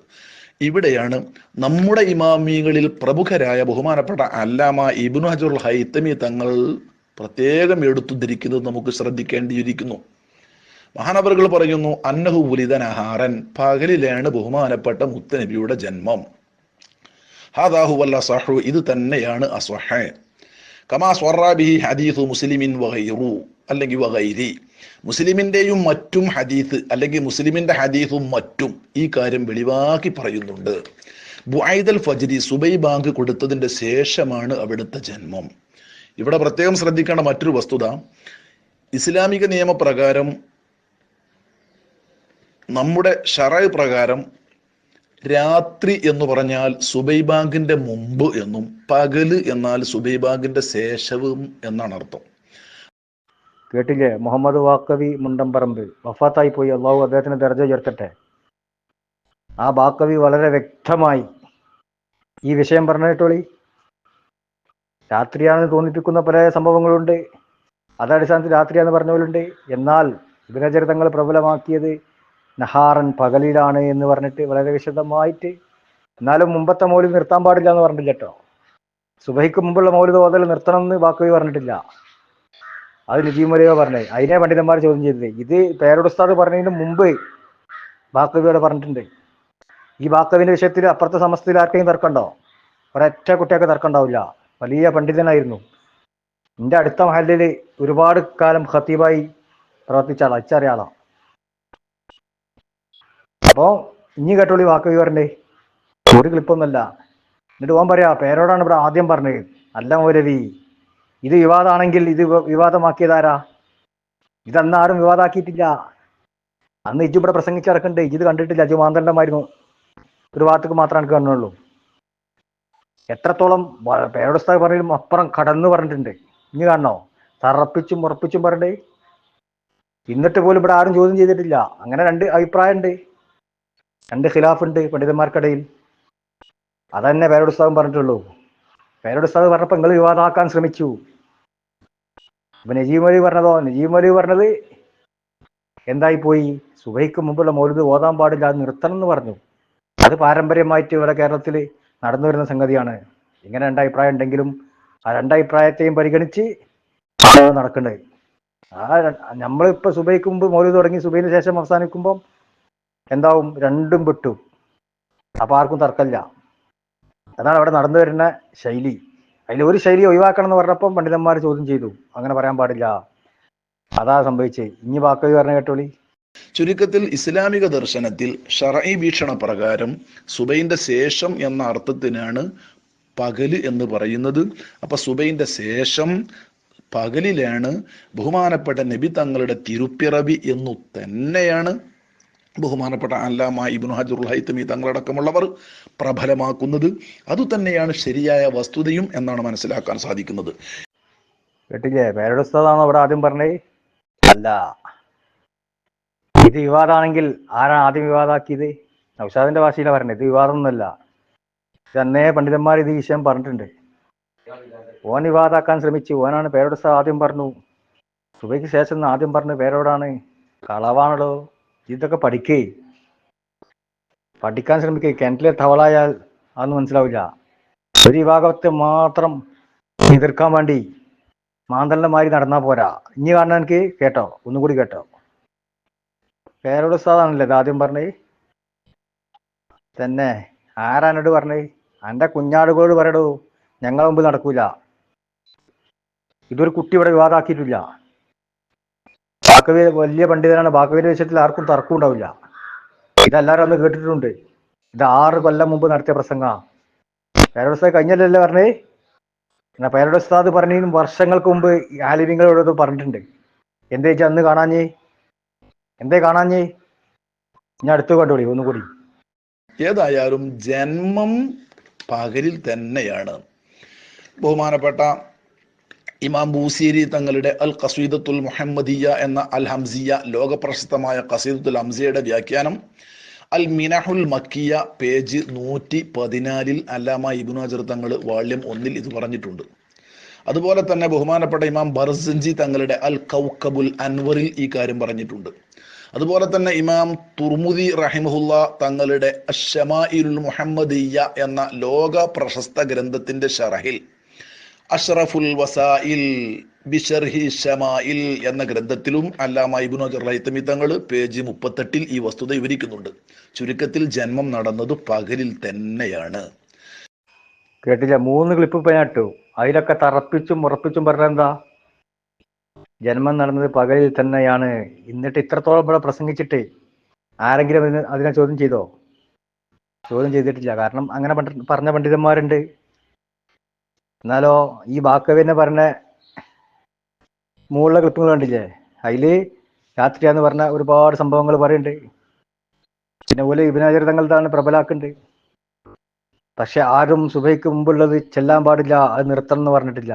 ഇവിടെയാണ് നമ്മുടെ ഇമാമികളിൽ പ്രമുഖരായ ബഹുമാനപ്പെട്ട അല്ലാമ ഇബിനു ഹജറുൽ ഹൈത്തമി തങ്ങൾ പ്രത്യേകം എടുത്തുദ്ധരിക്കുന്നത് നമുക്ക് ശ്രദ്ധിക്കേണ്ടിയിരിക്കുന്നു. മഹാനവറുകൾ പറയുന്നു അന്നഹു ഉലിതനഹാരൻ പകലിലാണ് ബഹുമാനപ്പെട്ട മുത്തനബിയുടെ ജന്മം. ഹാദാഹു വല്ല സഹു. ഇത് തന്നെയാണ് അസ്വഹ. കമാ സ്വറാബിഹി ഹദീസു മുസ്ലിമിൻ വഹൈറു അല്ലെങ്കിൽ വഗൈരി. മുസ്ലിമിന്റെയും മറ്റും ഹദീസ് അല്ലെങ്കിൽ മുസ്ലിമിന്റെ ഹദീസും മറ്റും ഈ കാര്യം വെളിവാക്കി പറയുന്നുണ്ട്. ബുഐദൽ ഫജ്രി സുബൈ ബാങ്ക് കൊടുത്തതിന്റെ ശേഷമാണ് അവിടുത്തെ ജന്മം. ഇവിടെ പ്രത്യേകം ശ്രദ്ധിക്കേണ്ട മറ്റൊരു വസ്തുത ഇസ്ലാമിക നിയമപ്രകാരം നമ്മുടെ ഷറ പ്രകാരം രാത്രി എന്ന് പറഞ്ഞാൽ സുബൈബാഗിന്റെ മുമ്പ് എന്നും പകൽ എന്നാൽ സുബൈബാഗിന്റെ ശേഷവും എന്നാണ് അർത്ഥം. കേട്ടില്ലേ? മുഹമ്മദ് വാക്കവി മുണ്ടമ്പറമ്പ്. വഫാത്തായി പോയി. അള്ളാഹു അദ്ദേഹത്തിന് ദർജ ഉയർത്തട്ടെ. ആ ബാക്കവി വളരെ വ്യക്തമായി ഈ വിഷയം പറഞ്ഞിട്ടോളി. രാത്രിയാണെന്ന് തോന്നിപ്പിക്കുന്ന പല സംഭവങ്ങളുണ്ട്. അതടിസ്ഥാനത്തിൽ രാത്രിയാന്ന് പറഞ്ഞവരുണ്ട് എന്നാൽ ഇതിനചരിതങ്ങൾ പ്രബലമാക്കിയത് നഹാറൻ പകലിലാണ് എന്ന് പറഞ്ഞിട്ട് വളരെ വിശദമായിട്ട് എന്നാലും മുമ്പത്തെ മൗലിക നിർത്താൻ പാടില്ല എന്ന് പറഞ്ഞില്ല കേട്ടോ. സുബഹിക്ക് മുമ്പുള്ള മൗലിക ഓതൽ നിർത്തണം എന്ന് ബാക്കി പറഞ്ഞിട്ടില്ല. അത് നജീമലിയോ പറഞ്ഞത്. അതിനെ പണ്ഡിതന്മാർ ചോദ്യം ചെയ്തത്. ഇത് പേരോടുസ്താദ് പറഞ്ഞതിന് മുമ്പ് ബാക്കവിയോട് പറഞ്ഞിട്ടുണ്ട്. ഈ ബാക്കവിന്റെ വിഷയത്തിൽ അപ്പുറത്തെ സമസ്തയിൽ ആർക്കെങ്കിലും തർക്കമുണ്ടോ? ഒരൊറ്റ കുട്ടിയൊക്കെ തർക്കണ്ടാവില്ല വലിയ പണ്ഡിതനായിരുന്നു. എന്റെ അടുത്ത മഹലിൽ ഒരുപാട് കാലം ഖത്തീബായി പ്രവർത്തിച്ച ആളാ ഇച്ചറിയ അപ്പോ ഇനി കേട്ടോളി വാക്ക് വിവരണ്ടേ ഒരു ക്ലിപ്പൊന്നുമല്ല. എന്നിട്ട് ഓൻ പറയാ പേരോടാണ് ഇവിടെ ആദ്യം പറഞ്ഞത്. അല്ല മൗലവി. ഇത് വിവാദമാണെങ്കിൽ ഇത് വിവാദമാക്കിയതാരാ ഇതന്ന് ആരും? വിവാദമാക്കിയിട്ടില്ല. അന്ന് ഇജ്ജു ഇവിടെ പ്രസംഗിച്ച് ഇറക്കണ്ടേ ഇജ്ജ് ഇത് കണ്ടിട്ടില്ല. അജു മാന്തണ്ടമായിരുന്നു ഒരു ഭാഗത്തേക്ക് മാത്രമേ എനിക്ക് കാണുന്നുള്ളൂ. എത്രത്തോളം പേരോടസ്ഥ പറഞ്ഞാലും അപ്പുറം കടന്നു പറഞ്ഞിട്ടുണ്ട്. ഇനി കാണണോ? തറപ്പിച്ചും ഉറപ്പിച്ചും പറഞ്ഞേ എന്നിട്ട് പോലും ഇവിടെ ആരും ചോദ്യം ചെയ്തിട്ടില്ല. അങ്ങനെ രണ്ട് അഭിപ്രായമുണ്ട്. രണ്ട് ഖിലാഫുണ്ട് പണ്ഡിതന്മാർക്കിടയിൽ. അതന്നെ പേരോടുസ്താവും പറഞ്ഞിട്ടുള്ളൂ. പേരോടുസ്താവ് പറഞ്ഞപ്പോൾ നിങ്ങൾ വിവാദമാക്കാൻ ശ്രമിച്ചു. അപ്പൊ നജീബ് മലി പറഞ്ഞതോ? നജീബ് മലി പറഞ്ഞത് എന്തായി പോയി സുബൈക്ക് മുമ്പുള്ള മൗലിദ് ഓതാൻ പാടില്ല അത് നിർത്തണം എന്ന് പറഞ്ഞു. അത് പാരമ്പര്യമായിട്ട് ഇവിടെ കേരളത്തിൽ നടന്നു വരുന്ന സംഗതിയാണ്. ഇങ്ങനെ രണ്ടഭിപ്രായം ഉണ്ടെങ്കിലും ആ രണ്ടഭിപ്രായത്തെയും പരിഗണിച്ച് നടക്കേണ്ടത് ആ നമ്മളിപ്പോൾ നമ്മളിപ്പോ സുബൈക്ക് മുമ്പ് മൗലിദ് തുടങ്ങി സുബൈന് ശേഷം അവസാനിക്കുമ്പോൾ എന്താവും? രണ്ടും വിട്ടു അപ്പൊ ആർക്കും തർക്കമില്ല. അതാണ് അവിടെ നടന്നു വരുന്ന ശൈലി. അതിൽ ഒരു ശൈലി ഒഴിവാക്കണം എന്ന് പറഞ്ഞപ്പം പണ്ഡിതന്മാർ ചോദ്യം ചെയ്തു. അങ്ങനെ പറയാൻ പാടില്ല. അതാ സംഭവിച്ചേ. ഇനി ബാക്കി പറഞ്ഞ കേട്ടോളി. ചുരുക്കത്തിൽ ഇസ്ലാമിക ദർശനത്തിൽ ഷറഈ വീക്ഷണ പ്രകാരം സുബൈന്റെ ശേഷം എന്ന അർത്ഥത്തിനാണ് പകൽ എന്ന് പറയുന്നത്. അപ്പൊ സുബൈന്റെ ശേഷം പകലിലാണ് ബഹുമാനപ്പെട്ട നബി തങ്ങളുടെ തിരുപ്പിറവി എന്നു തന്നെയാണ് ബഹുമാനപ്പെട്ട അല്ലാമ ഇബ്നു ഹജറുൽ ഹൈത്തമി തങ്ങളടക്കമുള്ളവർ പ്രബലമാക്കുന്നത് അതുതന്നെയാണ് ശരിയായ വസ്തുതയും എന്നാണ് മനസ്സിലാക്കാൻ സാധിക്കുന്നത്. കേട്ടില്ലേ? ആദ്യം പറഞ്ഞത് അല്ല. ഇത് വിവാദമാണെങ്കിൽ ആരാണ് ആദ്യം വിവാദമാക്കിയത് നൗഷാദിന്റെ ഭാഷയിലാണ് പറഞ്ഞത് ഇത് വിവാദമൊന്നുമല്ല. ഇത് അന്നേ പണ്ഡിതന്മാർ ഇത് വിഷയം പറഞ്ഞിട്ടുണ്ട്. ഓൻ വിവാദമാക്കാൻ ശ്രമിച്ചു. ഓനാണ് പേരോട് ആദ്യം പറഞ്ഞു. സുബൈക്ക് ശേഷം ആദ്യം പറഞ്ഞു പേരോടാണ് കളവാണല്ലോ. ഇതൊക്കെ പഠിക്കേ. പഠിക്കാൻ ശ്രമിക്കേ. കിണറ്റിലെ തവളായാൽ അതൊന്നും മനസ്സിലാവില്ല. ഒരു വിഭാഗത്തെ മാത്രം എതിർക്കാൻ വേണ്ടി മാന്തലിന്റെ മാതിരി നടന്നാ പോരാ. ഇനി കാണാൻ എനിക്ക് കേട്ടോ. ഒന്നുകൂടി കേട്ടോ. പേരോട് ഉസ്താദാണല്ലേ ആദ്യം പറഞ്ഞേ? തന്നെ. ആരാനോട് പറഞ്ഞേ? എന്റെ കുഞ്ഞാടുകളോട് പറയടോ. ഞങ്ങളെ മുമ്പിൽ നടക്കൂല. ഇതൊരു കുട്ടി ഇവിടെ വിവാദമാക്കിയിട്ടില്ല ബാക്കവി വലിയ പണ്ഡിതനാണ്. ബാക്കവിയുടെ വിഷയത്തിൽ ആർക്കും തർക്കം ഉണ്ടാവില്ല. ഇതെല്ലാവരും അന്ന് കേട്ടിട്ടുണ്ട്. ഇത് ആറ് കൊല്ലം മുമ്പ് നടത്തിയ പ്രസംഗ. പേരോട് ഉസ്താദ് കഴിഞ്ഞല്ലേ പറഞ്ഞേ? എന്നാ പേരുടെ സാദ് പറഞ്ഞു വർഷങ്ങൾക്ക് മുമ്പ് ആലിമിങ്ങളോട് പറഞ്ഞിട്ടുണ്ട്. എന്തേ വെച്ചാൽ അന്ന് കാണാഞ്ഞേ? എന്തേ കാണാഞ്ഞേ? ഞാൻ അടുത്ത് കണ്ടുപിടി ഒന്നുകൂടി ഏതായാലും ജന്മം പകലിൽ തന്നെയാണ്. ബഹുമാനപ്പെട്ട ഇമാം ബൂസീരി തങ്ങളുടെ അൽ ഖസീദത്തുൽ മുഹമ്മദിയ എന്ന അൽ ഹംസിയ ലോകപ്രശസ്തമായ ഖസീദത്തുൽ ഹംസിയയുടെ വ്യാഖ്യാനം. അൽ മിനഹുൽ മക്കിയ പേജ് നൂറ്റി പതിനാലിൽ അല്ലാമ ഇബ്നു തങ്ങൾ വാള്യം ഒന്നിൽ ഇത് പറഞ്ഞിട്ടുണ്ട്. അതുപോലെ തന്നെ ബഹുമാനപ്പെട്ട ഇമാം ബർസഞ്ചി തങ്ങളുടെ അൽ കൗക്കബുൽ അൻവറിൽ ഈ കാര്യം പറഞ്ഞിട്ടുണ്ട്. അതുപോലെ തന്നെ ഇമാം തുർമുദി റഹിമഹുല്ല തങ്ങളുടെ അഷമാഇലുൽ മുഹമ്മദിയ എന്ന ലോക പ്രശസ്ത ഗ്രന്ഥത്തിന്റെ ഷറഹിൽ അഷ്റഫുൽ വസായിൽ ബിഷർഹി ഷമായിൽ എന്ന ഗ്രന്ഥത്തിലും അല്ലാമ ഇബ്നു റൈത്തമി തങ്ങൾ പേജ് മുപ്പത്തെട്ടിൽ ഈ വസ്തുത വിവരിക്കുന്നുണ്ട്. ചുരുക്കത്തിൽ ജന്മം നടന്നത് പകലിൽ തന്നെയാണ്. കേട്ടില്ല? മൂന്ന് ക്ലിപ്പ് ഇട്ടു. അതിലൊക്കെ തറപ്പിച്ചും ഉറപ്പിച്ചും പറഞ്ഞെന്താ ജന്മം നടന്നത് പകലിൽ തന്നെയാണ്. എന്നിട്ട് ഇത്രത്തോളം ഇവിടെ പ്രസംഗിച്ചിട്ട് ആരെങ്കിലും അതിനെ ചോദ്യം ചെയ്തോ? ചോദ്യം ചെയ്തിട്ടില്ല. കാരണം അങ്ങനെ പറഞ്ഞ പണ്ഡിതന്മാരുണ്ട്. എന്നാലോ ഈ ബാക്കവിനെ പറഞ്ഞ മുകളിലെ ക്ലിപ്പുകൾ കണ്ടില്ലേ? അതിൽ രാത്രിയാന്ന് പറഞ്ഞ ഒരുപാട് സംഭവങ്ങൾ പറയുന്നുണ്ട്. പിന്നെ പോലെ ഇബിനാചർ തങ്ങളതാണ് പ്രബലാക്കുന്നുണ്ട് പക്ഷെ ആരും സുബൈക്ക് മുമ്പുള്ളത് ചെല്ലാൻ പാടില്ല അത് നിർത്തണം എന്ന് പറഞ്ഞിട്ടില്ല.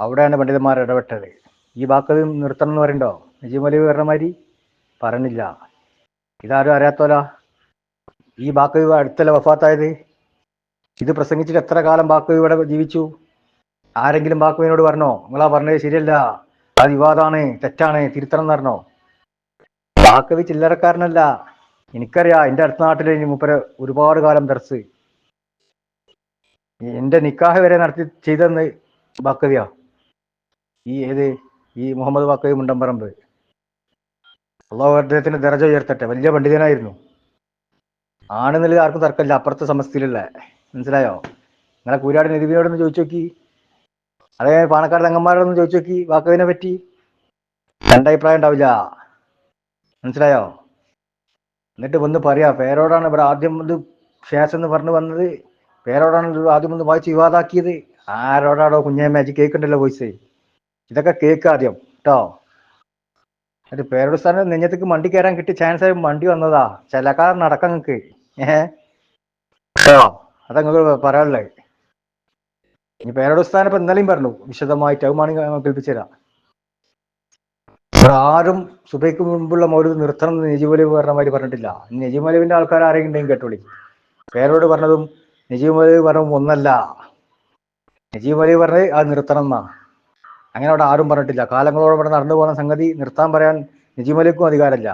അവിടെയാണ് പണ്ഡിതന്മാർ ഇടപെട്ടത്. ഈ വാക്കത് നിർത്തണം എന്ന് പറയണ്ടോ നജീം അലി പറഞ്ഞ മാതിരി പറഞ്ഞില്ല. ഇതാരും അറിയാത്തോല. ഈ ബാക്കവി അടുത്തല്ല വഫാത്തായത്? ഇത് പ്രസംഗിച്ചിട്ട് എത്ര കാലം ബാക്കു ഇവിടെ ജീവിച്ചു? ആരെങ്കിലും ബാക്കുവിനോട് പറഞ്ഞോ? നിങ്ങളാ പറഞ്ഞത് ശരിയല്ല. അത് വിവാദമാണ് തെറ്റാണ് തിരുത്തണം എന്ന് പറഞ്ഞോ? ബാക്കവി ചില്ലറക്കാരനല്ല. എനിക്കറിയാം എന്റെ അടുത്ത നാട്ടിൽ മൂപ്പര് ഒരുപാട് കാലം ദർസ്. എന്റെ നിക്കാഹ് വരെ നടത്തി ചെയ്തെന്ന് ബാക്കവിയാ? ഈ ഏത്? ഈ മുഹമ്മദ് ബാക്കവി മുണ്ടമ്പറമ്പ്. അള്ളാഹു അദ്ദേഹത്തിന്റെ ദർജ ഉയർത്തട്ടെ. വലിയ പണ്ഡിതനായിരുന്നു. ആണെന്നുള്ളത് ആർക്കും തർക്കമില്ല. അപ്പുറത്തെ സമസ്തയിലുള്ള മനസ്സിലായോ? നിങ്ങളെ കൂരാട് നിധിവിനോടൊന്ന് ചോദിച്ചു നോക്കി അതേ പാണക്കാട് തങ്ങന്മാരോടൊന്ന് ചോദിച്ചു നോക്കി വാക്കവിനെ പറ്റി. രണ്ടഭിപ്രായം ഉണ്ടാവില്ല. മനസ്സിലായോ? എന്നിട്ട് വന്ന് പറയാ പേരോടാണ് ഇവിടെ ആദ്യം ഇത് ശേഷം എന്ന് പറഞ്ഞു വന്നത്. പേരോടാണ് ആദ്യം ഒന്ന് വായിച്ച് വിവാദാക്കിയത്. കുഞ്ഞേ മാജിക് കേൾക്കണ്ടല്ലോ വോയിസ് ഇതൊക്കെ കേക്ക് ആദ്യം കേട്ടോ എന്നിട്ട് പേരോട് സ്ഥാനം നെഞ്ഞത്തേക്ക് മണ്ടി കയറാൻ കിട്ടി ചാൻസ് ആയി മണ്ടി വന്നതാ. ചിലക്കാരൻ നടക്കാം നിങ്ങൾക്ക് ഏഹ്? കേട്ടോ അതങ്ങൾക്ക് പറയാനുള്ളത് ഇനി പേരോട് സ്ഥാനം ഇപ്പൊ ഇന്നലെയും പറഞ്ഞു. വിശദമായിട്ട് അതുമാണ് കേൾപ്പിച്ചു തരാം ആരും സുബൈക്ക് മുമ്പുള്ള മൗലൂദ് നിർത്തണം എന്ന് നജീബ് പറഞ്ഞ മാതിരി പറഞ്ഞിട്ടില്ല. നജീബ് ആൾക്കാർ ആരെങ്കിലും ഉണ്ടെങ്കിൽ കേട്ടോളി. പേരോട് പറഞ്ഞതും നജീബ് അലി പറഞ്ഞതും ഒന്നല്ല. നജീബ് അലി പറഞ്ഞത് അത് നിർത്തണം എന്നാ. അങ്ങനെ അവിടെ ആരും പറഞ്ഞിട്ടില്ല. കാലങ്ങളോടെ ഇവിടെ നടന്നു പോകുന്ന സംഗതി നിർത്താൻ പറയാൻ നജീബ് അലിക്കും അധികാരമില്ല.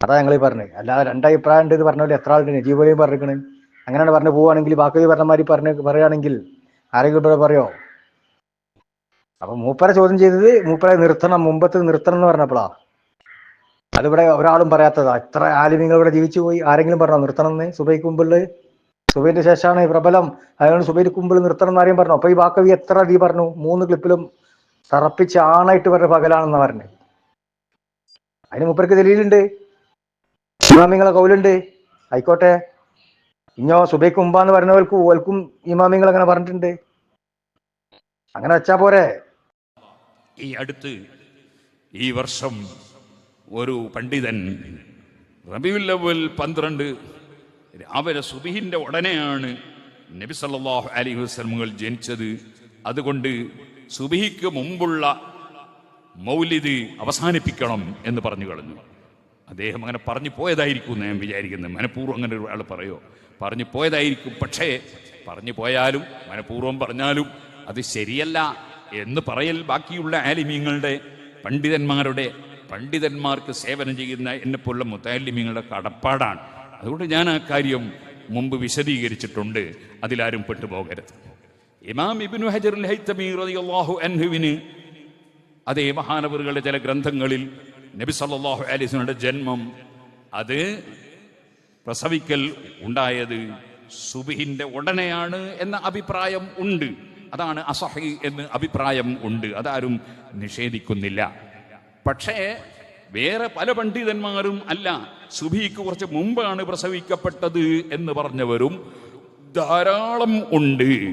അതാ ഞങ്ങൾ പറഞ്ഞത്. അല്ലാതെ രണ്ടഭിപ്രായം ഉണ്ട് എന്ന് പറഞ്ഞ എത്ര ആളുണ്ട് നജീബ് പറഞ്ഞിരിക്കണ് അങ്ങനെയാണ് പറഞ്ഞു പോവുകയാണെങ്കിൽ ബാക്കി പറഞ്ഞ മാതിരി പറഞ്ഞ് പറയുകയാണെങ്കിൽ ആരെങ്കിലും ഇവിടെ പറയോ? അപ്പൊ മൂപ്പരെ ചോദ്യം ചെയ്തത് മൂപ്പരെ നിർത്തണം മുമ്പത്ത് നിർത്തണം എന്ന് പറഞ്ഞപ്പോഴാ അതിവിടെ ഒരാളും പറയാത്തതാ. ഇത്ര ആലിമ്യങ്ങൾ ഇവിടെ ജീവിച്ചു പോയി ആരെങ്കിലും പറഞ്ഞോ നിർത്തണം എന്ന്? സുബൈക്ക് മുമ്പുള്ള സുബൈന്റെ ശേഷമാണ് പ്രബലം. അതുകൊണ്ട് സുബൈക്ക് മുമ്പിൽ നിർത്തണം എന്ന് ആരെയും പറഞ്ഞു? അപ്പൊ ഈ ബാക്കവി എത്ര അടി പറഞ്ഞു? മൂന്ന് ക്ലിപ്പിലും തറപ്പിച്ച് ആണായിട്ട് പറഞ്ഞ പകലാണെന്ന് പറഞ്ഞു. അതിന് മൂപ്പർക്ക് തെളിയിലുണ്ട് ഇമാമിങ്ങളെ കൗലുണ്ട്. ആയിക്കോട്ടെ. ഇഞ്ഞോ സുബൈക്ക് എന്ന് പറഞ്ഞവർക്ക് ഓൽക്കും ഇമാമിങ്ങൾ അങ്ങനെ പറഞ്ഞിട്ടുണ്ട്. അങ്ങനെ വെച്ചാ പോരെ. ഈ അടുത്ത് ഈ വർഷം ഒരു പണ്ഡിതൻ റബിയുല്ലവൽ പന്ത്രണ്ട് രാവിലെ സുബിഹിന്റെ ഉടനെയാണ് നബി സല്ലാഹു അലി വസ്ലമുകൾ ജനിച്ചത്. അതുകൊണ്ട് സുബിഹിക്ക് മുമ്പുള്ള മൗലിദ് അവസാനിപ്പിക്കണം എന്ന് പറഞ്ഞു കളഞ്ഞു. അദ്ദേഹം അങ്ങനെ പറഞ്ഞു പോയതായിരിക്കും ഞാൻ വിചാരിക്കുന്നത് മനഃപൂർവം അങ്ങനെ ഒരാൾ പറയോ? പറഞ്ഞു പോയതായിരിക്കും. പക്ഷേ പറഞ്ഞു പോയാലും മനഃപൂർവം പറഞ്ഞാലും അത് ശരിയല്ല എന്ന് പറയൽ ബാക്കിയുള്ള ആലിമീങ്ങളുടെ പണ്ഡിതന്മാരുടെ പണ്ഡിതന്മാർക്ക് സേവനം ചെയ്യുന്ന എന്നെപ്പോലുള്ള മുത്താലിമീങ്ങളുടെ കടപ്പാടാണ്. അതുകൊണ്ട് ഞാൻ ആ കാര്യം മുമ്പ് വിശദീകരിച്ചിട്ടുണ്ട്. അതിലാരും പെട്ടുപോകരുത്. ഇമാം ഇബിനു ഹജറുൽ ഹൈത്തമിഹു അൻഹുവിന് അതേ മഹാനവറുകളുടെ ചില ഗ്രന്ഥങ്ങളിൽ നബി സല്ലല്ലാഹു അലൈഹി വസല്ലമയുടെ ജന്മം അത് പ്രസവിക്കൽ ഉണ്ടായത് സുബിഹിന്റെ ഉടനെയാണ് എന്ന അഭിപ്രായം ഉണ്ട്. അതാണ് അസഹി എന്ന് അഭിപ്രായം ഉണ്ട്. അതാരും നിഷേധിക്കുന്നില്ല. പക്ഷേ വേറെ പല പണ്ഡിതന്മാരും അല്ല സുബിക്ക് കുറച്ച് മുമ്പാണ് പ്രസവിക്കപ്പെട്ടത് എന്ന് പറഞ്ഞവരും ധാരാളം ഉണ്ട്.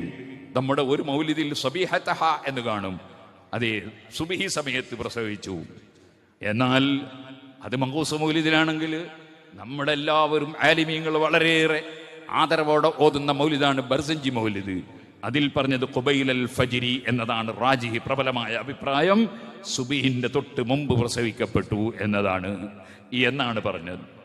നമ്മുടെ ഒരു മൗലിദിൽ സബിഹത്തഹ എന്ന് കാണും. അതെ സുബിഹി സമയത്ത് പ്രസവിച്ചു. എന്നാൽ അത് മങ്കൂസ് മൗലിദിലാണെങ്കിൽ നമ്മളെല്ലാവരും ആലിമീങ്ങൾ വളരെയേറെ ആദരവോടെ ഓതുന്ന മൗലിദാണ് ബർസഞ്ചി മൗലിദ്. അതിൽ പറഞ്ഞത് കുബൈൽ അൽ ഫജിരി എന്നതാണ് റാജിഹി പ്രബലമായ അഭിപ്രായം. സുബിഹിന്റെ തൊട്ട് മുമ്പ് പ്രസവിക്കപ്പെട്ടു എന്നതാണ്. എന്നാണ് പറഞ്ഞത്.